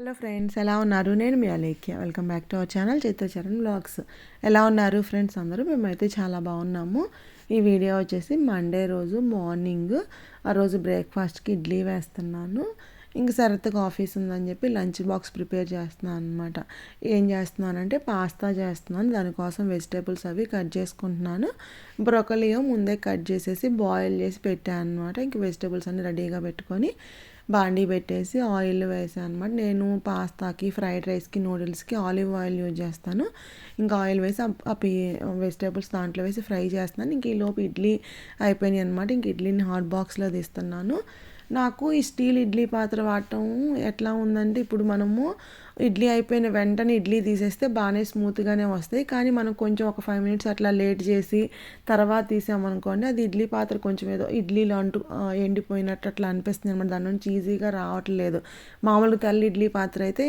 Hello friends ఎలా ఉన్నారు? నేను మీ Alekhya. Welcome back to our channel Chitracharan blogs. ఎలా ఉన్నారు ఫ్రెండ్స్ అందరూ? మేమైతే చాలా బాగున్నాము. ఈ వీడియో వచ్చేసి మండే రోజు మార్నింగ్ ఆ రోజు బ్రేక్ఫాస్ట్కి ఇడ్లీ వేస్తున్నాను. ఇంక సరత్తుగా ఆఫీస్ ఉందని చెప్పి లంచ్ బాక్స్ ప్రిపేర్ చేస్తున్నాను అనమాట ఏం చేస్తున్నానంటే పాస్తా చేస్తున్నాను. దానికోసం వెజిటేబుల్స్ అవి కట్ చేసుకుంటున్నాను. బ్రొకలియో ముందే కట్ చేసేసి బాయిల్ చేసి పెట్టాను అనమాట ఇంక వెజిటేబుల్స్ అన్ని రెడీగా పెట్టుకొని బాండీ పెట్టేసి ఆయిల్ వేసాను అనమాట నేను పాస్తాకి ఫ్రైడ్ రైస్కి నూడిల్స్కి ఆలివ్ ఆయిల్ యూజ్ చేస్తాను. ఇంకా ఆయిల్ వేసి అప్ వెజిటేబుల్స్ దాంట్లో వేసి ఫ్రై చేస్తున్నాను. ఇంక ఈ లోపు ఇడ్లీ అయిపోయినాయి అనమాట ఇంక ఇడ్లీని హాట్ బాక్స్లో తీస్తున్నాను. నాకు ఈ స్టీల్ ఇడ్లీ పాత్ర వాడటం ఎట్లా ఉందంటే ఇప్పుడు మనము ఇడ్లీ అయిపోయిన వెంటనే ఇడ్లీ తీసేస్తే బాగానే స్మూత్గానే వస్తాయి. కానీ మనం కొంచెం ఒక ఫైవ్ మినిట్స్ అట్లా లేట్ చేసి తర్వాత తీసామనుకోండి అది ఇడ్లీ పాత్ర కొంచెం ఏదో ఇడ్లీలో అంటూ ఎండిపోయినట్టు అట్లా అనిపిస్తుంది అనమాట. దాని నుంచి ఈజీగా రావట్లేదు. మామూలుగా తెల్ల ఇడ్లీ పాత్ర అయితే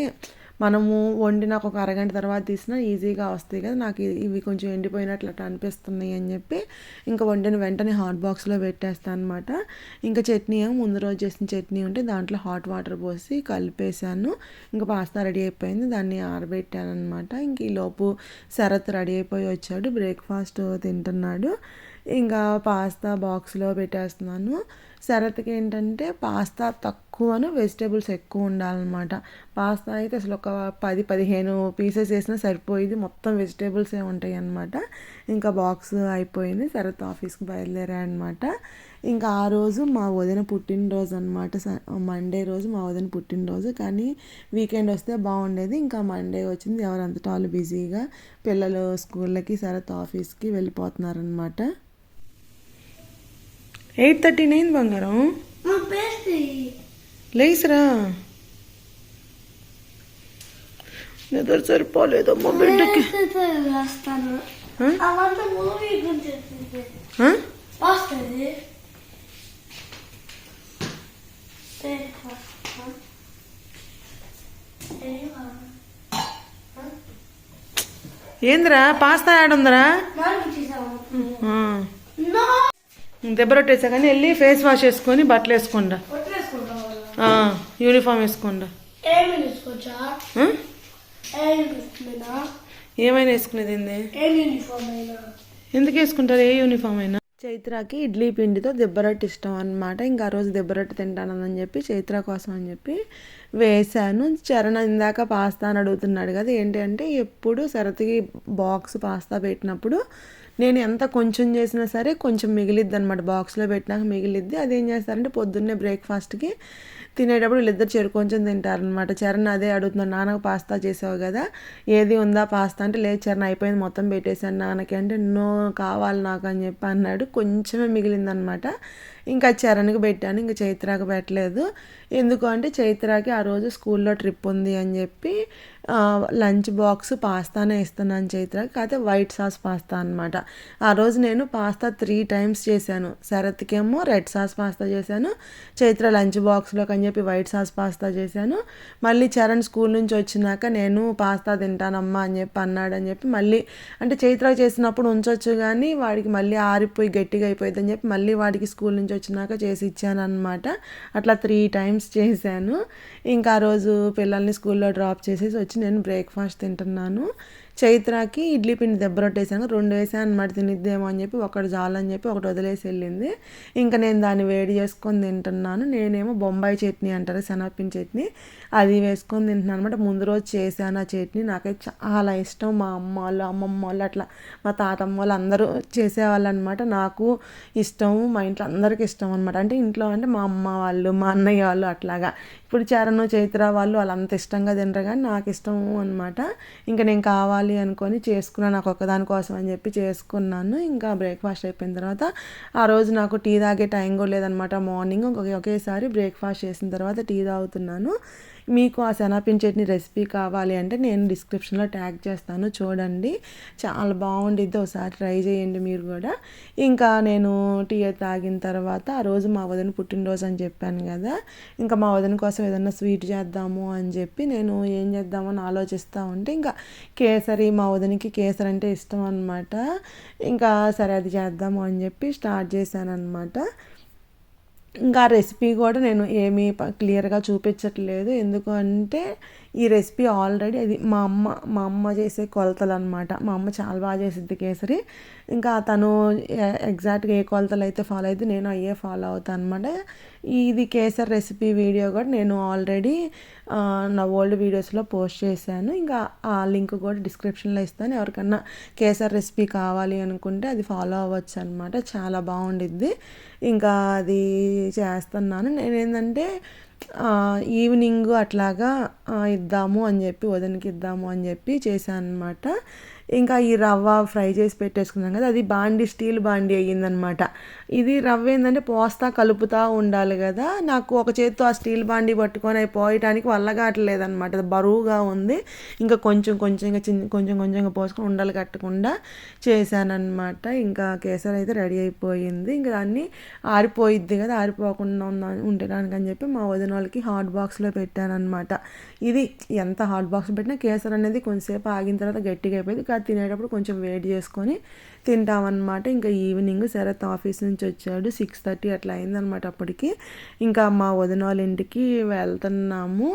మనము వండినాక ఒక అరగంట తర్వాత తీసినా ఈజీగా వస్తాయి కదా. నాకు ఇవి కొంచెం ఎండిపోయినట్లు అట్లా అనిపిస్తున్నాయి అని చెప్పి ఇంకా వండిన వెంటనే హాట్ బాక్స్లో పెట్టేస్తాను అనమాట ఇంకా చట్నీ ఏమో ముందు రోజు చేసిన చట్నీ ఉంటే దాంట్లో హాట్ వాటర్ పోసి కలిపేసాను ఇంకా పాస్తా రెడీ అయిపోయింది. దాన్ని ఆరబెట్టాను అనమాట ఇంక ఈలోపు శరత్ రెడీ అయిపోయి వచ్చాడు. బ్రేక్ఫాస్ట్ తింటున్నాడు. ఇంకా పాస్తా బాక్స్లో పెట్టేస్తున్నాను. శరత్కి ఏంటంటే పాస్తా తక్కువను వెజిటేబుల్స్ ఎక్కువ ఉండాలన్నమాట. పాస్తా అయితే అసలు ఒక పది పదిహేను పీసెస్ వేసినా సరిపోయేది. మొత్తం వెజిటేబుల్సే ఉంటాయి అన్నమాట ఇంకా బాక్స్ అయిపోయింది. శరత్ ఆఫీస్కి బయలుదేరాయనమాట ఇంకా ఆ రోజు మా వదిన పుట్టినరోజు అనమాట మండే రోజు మా వదిన పుట్టినరోజు. కానీ వీకెండ్ వస్తే బాగుండేది. ఇంకా మండే వచ్చింది. ఎవరంతటా వాళ్ళు బిజీగా పిల్లలు స్కూళ్ళకి శరత్ ఆఫీస్కి వెళ్ళిపోతున్నారనమాట ఎయిట్ థర్టీ నైన్ బంగారం. లేసురా? నిద్ర సరిపోలేదమ్మా బిడ్డకి. ఏందిరా పాస్తా దెబ్బ రొట్టేసా కానీ వెళ్ళి ఫేస్ వాష్ వేసుకొని బట్టలు వేసుకోండా యూనిఫామ్ వేసుకోండా ఏమైనా వేసుకునేది ఎందుకు వేసుకుంటారు? ఏ యూనిఫామ్ అయినా? చైత్రకి ఇడ్లీ పిండితో దెబ్బరొట్టు ఇష్టం అనమాట ఇంకా ఆ రోజు దెబ్బరొట్టు తింటానని చెప్పి చైత్ర కోసం అని చెప్పి వేశాను. చరణ్ ఇందాక పాస్తా అని అడుగుతున్నాడు కదా ఏంటి అంటే ఎప్పుడు సరతికి బాక్స్ పాస్తా పెట్టినప్పుడు నేను ఎంత కొంచెం చేసినా సరే కొంచెం మిగిలిద్ది అనమాట బాక్స్లో పెట్టినాక మిగిలిద్ది. అదేం చేస్తారంటే పొద్దున్నే బ్రేక్ఫాస్ట్కి తినేటప్పుడు వీళ్ళిద్దరు చెరు కొంచెం తింటారనమాట చరణ్ అదే అడుగుతున్నాడు నాన్నకు పాస్తా చేసావు కదా ఏది ఉందా పాస్తా? అంటే లేదు చరణ్ అయిపోయింది మొత్తం పెట్టేశాను నాన్నకి. అంటే నో కావాలి నాకు అని చెప్పి అన్నాడు. కొంచెమే మిగిలిందనమాట ఇంకా చరణ్కి పెట్టాను ఇంకా చైత్రాకి పెట్టలేదు. ఎందుకు అంటే చైత్రాకి ఆ రోజు స్కూల్లో ట్రిప్ ఉంది అని చెప్పి లంచ్ బాక్స్ పాస్తానే ఇస్తున్నాను చైత్రకి కాకపోతే వైట్ సాస్ పాస్తా అనమాట ఆ రోజు నేను పాస్తా త్రీ టైమ్స్ చేశాను. శరత్కేమో రెడ్ సాస్ పాస్తా చేశాను. చైత్ర లంచ్ బాక్స్లో అని చెప్పి వైట్ సాస్ పాస్తా చేశాను. మళ్ళీ చరణ్ స్కూల్ నుంచి వచ్చినాక నేను పాస్తా తింటానమ్మా అని చెప్పి అన్నాడని చెప్పి మళ్ళీ అంటే చైత్ర చేసినప్పుడు ఉంచవచ్చు కానీ వాడికి మళ్ళీ ఆరిపోయి గట్టిగా అయిపోయింది అని చెప్పి మళ్ళీ వాడికి స్కూల్ నుంచి వచ్చినాక చేసి ఇచ్చాను అనమాట అట్లా త్రీ టైమ్స్ చేశాను. ఇంకా ఆ రోజు పిల్లల్ని స్కూల్లో డ్రాప్ చేసేసి వచ్చి నేను బ్రేక్ఫాస్ట్ తింటున్నాను. చైత్రాకి ఇడ్లీ పిండి దెబ్బరొట్టేసాను రెండు వేసాను అనమాట తినిద్దేమో అని చెప్పి ఒకటి చాలని చెప్పి ఒకటి వదిలేసి వెళ్ళింది. ఇంకా నేను దాన్ని వేడి చేసుకొని తింటున్నాను. నేనేమో బొంబాయి చట్నీ అంటారు శనగపిండి చట్నీ. అది వేసుకొని తింటున్నాను అనమాట ముందు రోజు చేశాను ఆ చట్నీ. నాకైతే చాలా ఇష్టం. మా అమ్మ వాళ్ళు అమ్మమ్మ వాళ్ళు అట్లా మా తాతమ్మ వాళ్ళు అందరూ చేసేవాళ్ళు అనమాట నాకు ఇష్టం మా ఇంట్లో అందరికీ ఇష్టం అనమాట అంటే ఇంట్లో అంటే మా అమ్మ వాళ్ళు మా అన్నయ్య వాళ్ళు అట్లాగా ఇప్పుడు చరణ్ చైత్ర వాళ్ళు వాళ్ళు అంత ఇష్టంగా తినరు కానీ నాకు ఇష్టం అనమాట ఇంకా నేను కావాలి అనుకొని చేసుకున్నాను. నాకు ఒకదాని కోసం అని చెప్పి చేసుకున్నాను. ఇంకా బ్రేక్ఫాస్ట్ అయిపోయిన తర్వాత ఆ రోజు నాకు టీ తాగే టైం కూడా లేదనమాట మార్నింగ్ ఒకేసారి బ్రేక్ఫాస్ట్ చేసిన తర్వాత టీ తాగుతున్నాను. మీకు ఆ శనగపిండి చట్నీ రెసిపీ కావాలి అంటే నేను డిస్క్రిప్షన్లో ట్యాగ్ చేస్తాను చూడండి. చాలా బాగుండిద్ది ఒకసారి ట్రై చేయండి మీరు కూడా. ఇంకా నేను టీ తాగిన తర్వాత ఆ రోజు మా వదిన పుట్టినరోజు అని చెప్పాను కదా ఇంకా మా వదిన కోసం ఏదన్నా స్వీట్ చేద్దాము అని చెప్పి నేను ఏం చేద్దామని ఆలోచిస్తూ ఉంటే ఇంకా కేసరి మా వదినకి కేసరి అంటే ఇష్టం అనమాట ఇంకా సరే అది చేద్దాము అని చెప్పి స్టార్ట్ చేశాను అనమాట ఇంకా రెసిపీ కూడా నేను ఏమీ క్లియర్గా చూపించట్లేదు. ఎందుకు అంటే ఈ రెసిపీ ఆల్రెడీ అది మా అమ్మ మా అమ్మ చేసే కొలతలు అనమాట మా అమ్మ చాలా బాగా చేసిద్ది కేసరి. ఇంకా తను ఎగ్జాక్ట్గా ఏ కొలతలు అయితే ఫాలో అయితే నేను అయ్యే ఫాలో అవుతాను అనమాట ఇది కేసర్ రెసిపీ వీడియో కూడా నేను ఆల్రెడీ నా ఓల్డ్ వీడియోస్లో పోస్ట్ చేశాను. ఇంకా ఆ లింక్ కూడా డిస్క్రిప్షన్లో ఇస్తాను. ఎవరికన్నా కేసర్ రెసిపీ కావాలి అనుకుంటే అది ఫాలో అవ్వచ్చు అనమాట చాలా బాగుండిద్ది. ఇంకా అది చేస్తున్నాను. నేనేంటంటే ఈవినింగ్ అట్లాగా ఇద్దాము అని చెప్పి వదినకి ఇద్దాము అని చెప్పి చేశాను అనమాట ఇంకా ఈ రవ్వ ఫ్రై చేసి పెట్టేసుకున్నాం కదా అది బాండి స్టీల్ బాండి అయ్యిందనమాట. ఇది రవ్వ ఏంటంటే పోస్తా కలుపుతూ ఉండాలి కదా నాకు ఒక చేత్తో ఆ స్టీల్ బాండి పట్టుకొని అవి పోయటానికి వల్ల అది బరువుగా ఉంది ఇంకా కొంచెం కొంచెంగా చిన్న కొంచెం కొంచెంగా పోసుకొని ఉండలు కట్టకుండా చేశానన్నమాట ఇంకా కేసరి అయితే రెడీ అయిపోయింది ఇంకా దాన్ని ఆరిపోయిద్ది కదా ఆరిపోకుండా ఉందా ఉండడానికి అని చెప్పి మా వదిన వాళ్ళకి హాట్ బాక్స్లో పెట్టానమాట ఇది ఎంత హాట్ బాక్స్ పెట్టినా కేసరి అనేది కొంచెంసేపు ఆగిన తర్వాత గట్టిగా అయిపోయింది. తినేటప్పుడు కొంచెం వెయిట్ చేసుకొని తింటామన్నమాట. ఇంకా ఈవినింగ్ శరత్ ఆఫీస్ నుంచి వచ్చాడు. సిక్స్ థర్టీ అట్లా అయిందనమాట అప్పటికి. ఇంకా మా వదిన వాళ్ళ ఇంటికి వెళ్తున్నాము.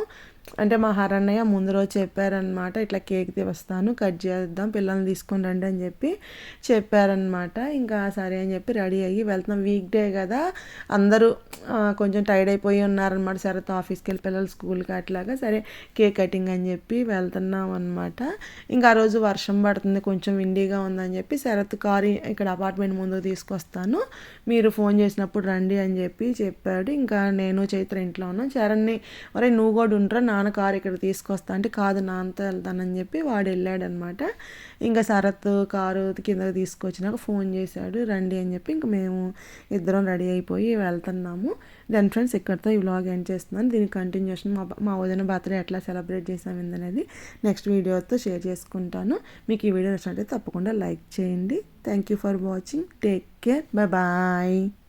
అంటే మా హరన్నయ్య ముందు రోజు చెప్పారనమాట ఇట్లా కేక్ తెస్తాను కట్ చేద్దాం పిల్లల్ని తీసుకొని రండి అని చెప్పి చెప్పారనమాట ఇంకా సరే అని చెప్పి రెడీ అయ్యి వెళ్తున్నాం. వీక్ డే కదా అందరూ కొంచెం టైర్డ్ అయిపోయి ఉన్నారనమాట శరత్ ఆఫీస్కి వెళ్ళి పిల్లలు స్కూల్కి అట్లాగా సరే కేక్ కటింగ్ అని చెప్పి వెళ్తున్నాం అనమాట ఇంకా ఆ రోజు వర్షం పడుతుంది కొంచెం విండీగా ఉందని చెప్పి శరత్ కారు ఇక్కడ అపార్ట్మెంట్ ముందుకు తీసుకొస్తాను మీరు ఫోన్ చేసినప్పుడు రండి అని చెప్పి చెప్పాడు. ఇంకా నేను చైత్ర ఇంట్లో ఉన్నాను చరణ్ని ఒరే నువ్వు కూడా ఉంటారా నాన్న కారు ఇక్కడ తీసుకొస్తా అంటే కాదు నాన్నతో వెళ్తానని చెప్పి వాడు వెళ్ళాడనమాట. ఇంకా శరత్ కారు కిందకి తీసుకొచ్చినాక ఫోన్ చేశాడు రండి అని చెప్పి ఇంకా మేము ఇద్దరం రెడీ అయిపోయి వెళ్తున్నాము. దెన్ ఫ్రెండ్స్ ఇక్కడితో ఈ వ్లాగ్ ఎండ్ చేస్తున్నాను. దీని కంటిన్యూషన్ మా మా వదిన బర్త్డే ఎట్లా సెలబ్రేట్ చేసాం అనేది నెక్స్ట్ వీడియోతో షేర్ చేసుకుంటాను. మీకు ఈ వీడియో నచ్చినట్లయితే తప్పకుండా లైక్ చేయండి. Thank you for watching take care bye bye